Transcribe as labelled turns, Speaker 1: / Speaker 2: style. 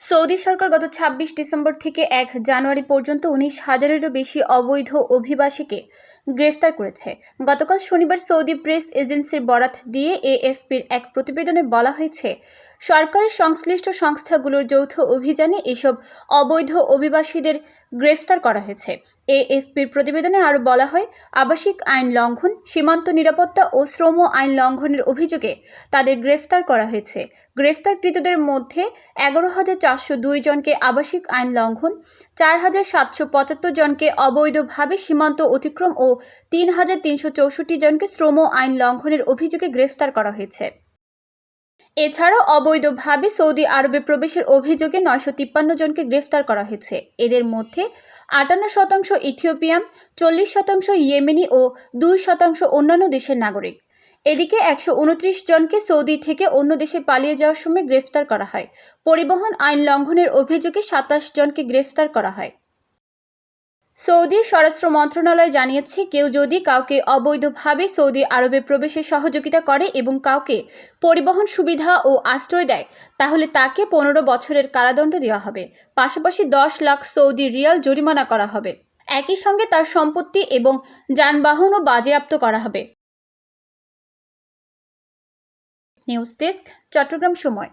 Speaker 1: Saudi সরকার গত ছাব্বিশ December থেকে এক জানুয়ারি পর্যন্ত উনিশ হাজারেরও বেশি অবৈধ অভিবাসীকে গ্রেফতার করেছে। গতকাল শনিবার সৌদি প্রেস এজেন্সির বরাত দিয়ে এএফপির এক প্রতিবেদনে বলা হয়েছে সরকারের সংশ্লিষ্ট সংস্থাগুলোর যৌথ অভিযানে এসব অবৈধ অভিবাসীদের গ্রেফতার করা হয়েছে। এএফপির প্রতিবেদনে আরও বলা হয়, আবাসিক আইন লঙ্ঘন, সীমান্ত নিরাপত্তা ও শ্রম আইন লঙ্ঘনের অভিযোগে তাদের গ্রেফতার করা হয়েছে। গ্রেফতারকৃতদের মধ্যে এগারো হাজার চারশো দুই জনকে আবাসিক আইন লঙ্ঘন, চার হাজার সাতশো পঁচাত্তর জনকে অবৈধভাবে সীমান্ত অতিক্রম ও তিন হাজার তিনশো চৌষট্টি জনকে শ্রম আইন লঙ্ঘনের অভিযোগে গ্রেফতার করা হয়েছে। এছাড়াও অবৈধভাবে সৌদি আরবে প্রবেশের অভিযোগে নয়শো তিপ্পান্ন জনকে গ্রেফতার করা হয়েছে। এদের মধ্যে আটান্ন শতাংশ ইথিওপিয়ান, চল্লিশ শতাংশ ইয়েমেনি ও দুই শতাংশ অন্যান্য দেশের নাগরিক। এদিকে একশো উনত্রিশ জনকে সৌদি থেকে অন্য দেশে পালিয়ে যাওয়ার সময় গ্রেফতার করা হয়। পরিবহন আইন লঙ্ঘনের অভিযোগে সাতাশ জনকে গ্রেফতার করা হয়। সৌদি স্বরাষ্ট্র মন্ত্রণালয় জানিয়েছে, কেউ যদি কাউকে অবৈধভাবে সৌদি আরবে প্রবেশে সহযোগিতা করে এবং কাউকে পরিবহন সুবিধা ও আশ্রয় দেয়, তাহলে তাকে পনেরো বছরের কারাদণ্ড দেওয়া হবে। পাশাপাশি দশ লাখ সৌদি রিয়াল জরিমানা করা হবে। একই সঙ্গে তার সম্পত্তি এবং যানবাহনও বাজেয়াপ্ত করা হবে। নিউজ ডেস্ক, চট্টগ্রাম সময়।